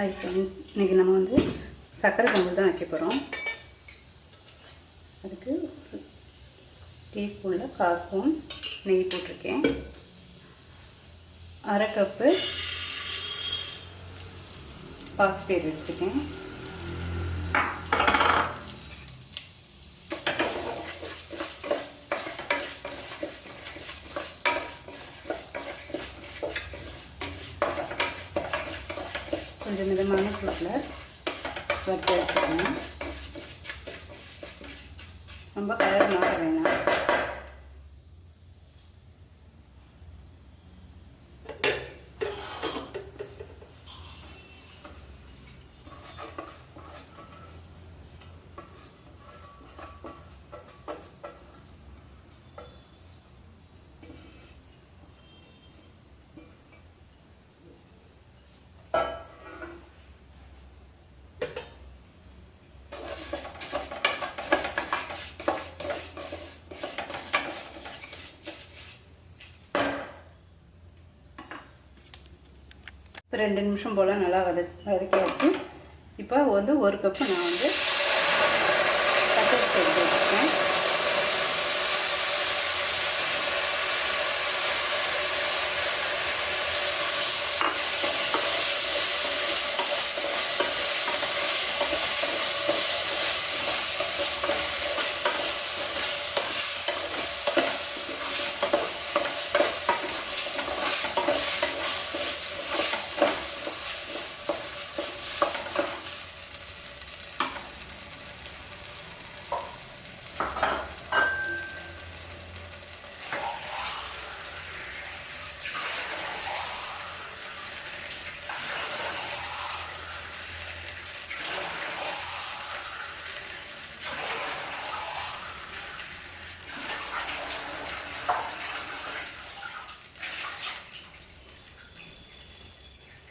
Hi friends இன்றைக்கி நம்ம வந்து சர்க்கரை பொங்கல் தான் வைக்க போகிறோம் அதுக்கு டீஸ்பூனில் கால் ஸ்பூன் நெய் போட்டிருக்கேன். அரை கப்பு பாசிப்பயிர் எடுத்துருக்கேன் கொஞ்சம் மிதமான சூட்டில் வறுத்து எடுத்துக்கணும் ரொம்ப கலர் மாற வேணாம் இப்போ ரெண்டு நிமிஷம் போல் நல்லா வத வதக்கியாச்சு. இப்போ வந்து ஒரு கப்பு நான் வந்து பச்சரிசி எடுத்து வச்சுருக்கேன்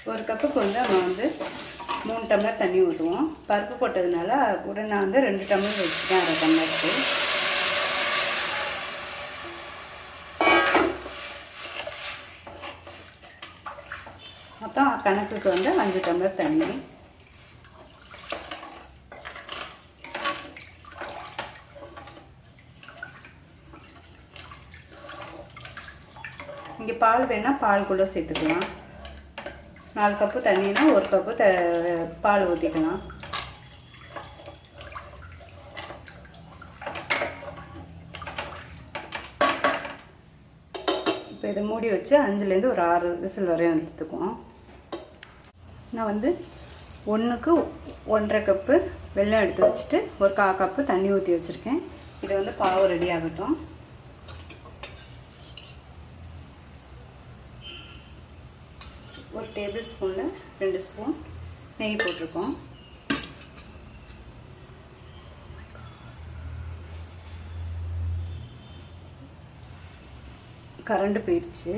ஒரு கப்புக்கு வந்து நம்ம வந்து மூணு டம்ளர் தண்ணி ஊற்றுவோம். பருப்பு போட்டதுனால உடனே வந்து ரெண்டு டம்ளர் வச்சுட்டேன் அரை டம்ளருக்கு மொத்தம் கணக்குக்கு வந்து அஞ்சு டம்ளர் தண்ணி. இங்கே பால் வேணால் பால் கூட சேர்த்துக்கலாம். நாலு கப்பு தண்ணினா ஒரு கப்பு த பால் ஊற்றிக்கலாம் இப்போ இதை மூடி வச்சு அஞ்சுலேருந்து ஒரு ஆறு விசில் வரையும் எடுத்துக்குவோம். நான் வந்து ஒன்றுக்கு ஒன்றரை கப்பு வெள்ளம் எடுத்து வச்சுட்டு ஒரு கா கப்பு தண்ணி ஊற்றி வச்சுருக்கேன். இது வந்து பாவு ரெடி ஆகட்டும். டேபிள் ஸ்பூனில் ரெண்டு ஸ்பூன் நெய் போட்டிருக்கோம். கரண்டு போயிடுச்சு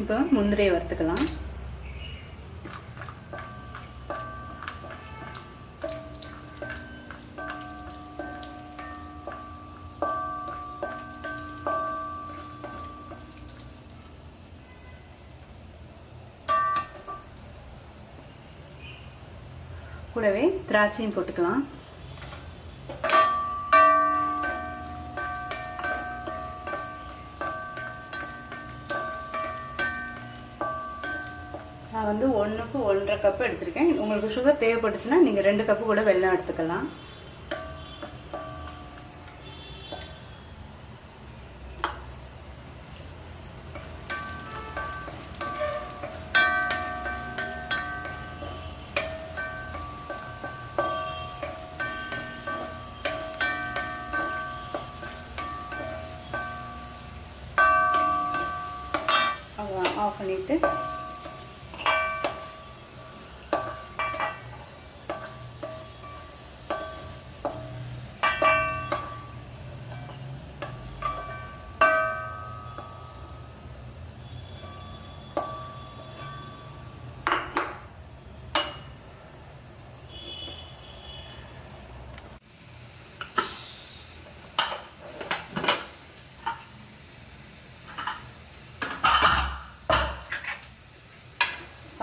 இப்போ முந்திரியை வறுத்துக்கலாம். கூடவே திராட்சையும் போட்டுக்கலாம். நான் வந்து ஒன்றுக்கு ஒன்றரை கப்பு எடுத்திருக்கேன். உங்களுக்கு சுகர் தேவைப்பட்டுச்சுன்னா நீங்கள் ரெண்டு கப்பு கூட வெள்ளம் எடுத்துக்கலாம்.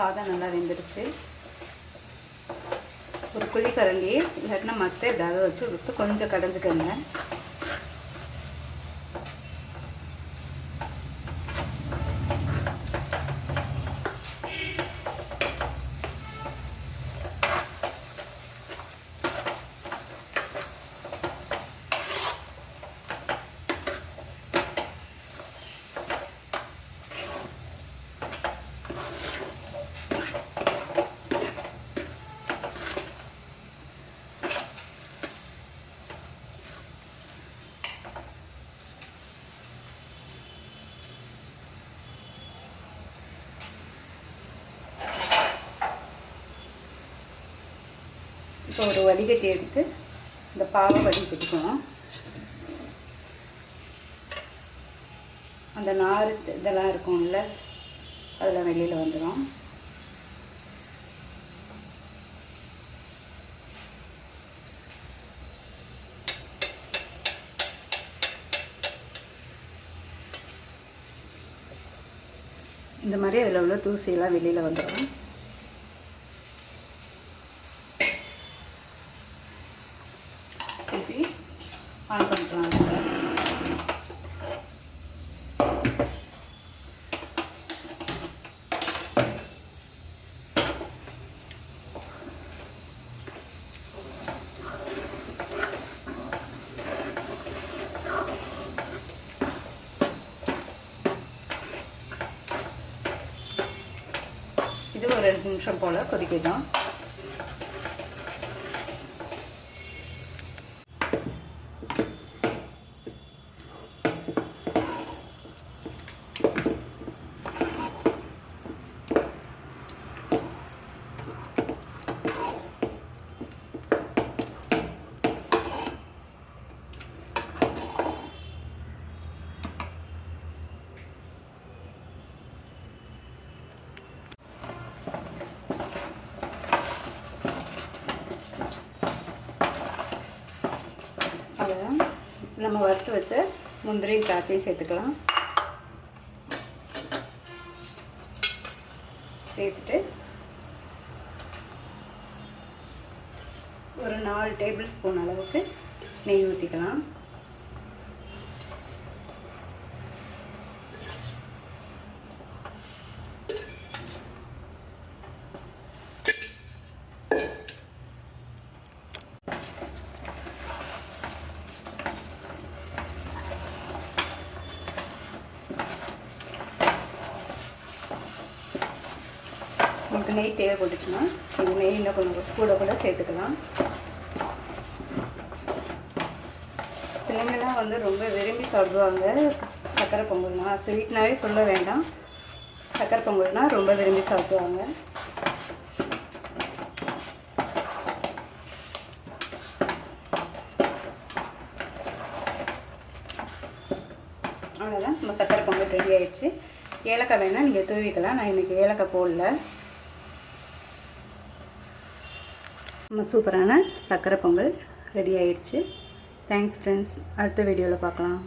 சாதம் நல்லா வெந்துடுச்சு ஒரு குழிக்கரண்டியே இல்லாட்டினா மற்ற ஏதாவது வச்சு விட்டு கொஞ்சம் கடைஞ்சிக்கோங்க. இப்போ ஒரு வடிகட்டி எடுத்து இந்த பாவை வடிகட்டிக்கணும். அந்த நார் இதெல்லாம் இருக்கும்ல அதில் வெளியில் வந்துடும் இந்த மாதிரி அதில் உள்ள தூசியெல்லாம் வெளியில் வந்துடும் திருப்பி ஆன் பண்ணிக்கலாம் இது ஒரு ரெண்டு நிமிஷம் போல் கொதிக்கட்டும் அதில் நம்ம வறுத்து வச்ச முந்திரி திராட்சையும் சேர்த்துக்கலாம். சேர்த்துட்டு ஒரு நாலு டேபிள் ஸ்பூன் அளவுக்கு நெய் ஊற்றிக்கலாம் நமக்கு நெய் தேவைப்பட்டுச்சுன்னா இந்த நெய் இன்னும் கொஞ்சம் கூட கூட சேர்த்துக்கலாம். பிள்ளைங்கள்லாம் வந்து ரொம்ப விரும்பி சாப்பிடுவாங்க. சக்கரை பொங்கல்னா ஸ்வீட்னாவே சொல்ல வேண்டாம். சக்கரை பொங்கல்னால் ரொம்ப விரும்பி சாப்பிடுவாங்க. அவ்வளோதான் நம்ம சக்கரை பொங்கல் ரெடி ஆயிடுச்சு. ஏலக்காய் வேணால் நீங்கள் தூவிக்கலாம். நான் இன்றைக்கி ஏலக்காய் போடல. நம்ம சூப்பரான சக்கரை பொங்கல் ரெடி ஆயிடுச்சு. தேங்க்ஸ் ஃப்ரெண்ட்ஸ் அடுத்த வீடியோவில் பார்க்கலாம்.